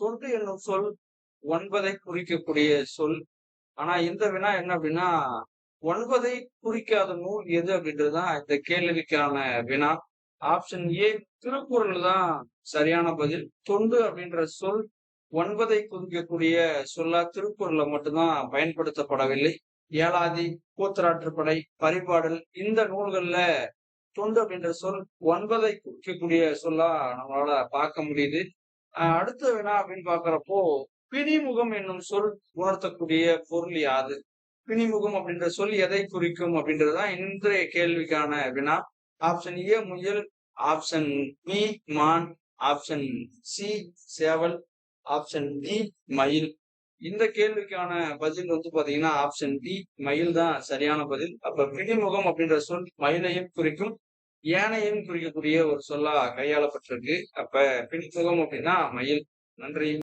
தொண்டு என்னும் சொல் ஒன்பதை குறிக்கக்கூடிய சொல். ஆனா இந்த வினா என்ன அப்படின்னா ஒன்பதை குறிக்காத நூல் எது அப்படின்றதுதான் இந்த கேள்விக்கான வினா. ஆப்ஷன் ஏ திருக்குறள் தான் சரியான பதில். தொண்டு அப்படின்ற சொல் ஒன்பதை குறிக்கக்கூடிய சொல்லா திருக்குறள்ல மட்டும்தான் பயன்படுத்தப்படவில்லை. ஏழாதி கூத்தராற்றுப்படை பரிபாடல் இந்த நூல்கள்ல தொண்டு அப்படின்ற சொல் ஒன்பதை குறிக்கக்கூடிய சொல்லா நம்மளால பார்க்க முடியுது. அடுத்த வினா அப்படின்னு பாக்குறப்போ பிணிமுகம் என்னும் சொல் உணர்த்தக்கூடிய பொருள் யாது? பிணிமுகம் அப்படின்ற சொல் எதை குறிக்கும் அப்படின்றதுதான் இன்றைய கேள்விக்கான வினா. ஆப்ஷன் ஏ முயல். ஆப்ஷன் பி மான். ஆப்ஷன் சி சேவல். ஆப்ஷன் டி மயில். இந்த கேள்விக்கான பதில் வந்து பாத்தீங்கன்னா ஆப்ஷன் டி மயில் தான் சரியான பதில். அப்ப பிடிமுகம் அப்படின்ற சொல் மயிலையும் குறிக்கும். யானையும் குறிக்கக்கூடிய ஒரு சொல்லா கையாளப்பட்டிருக்கு. அப்ப பின் சொல்லும் அப்படின்னா மயில். நன்றி.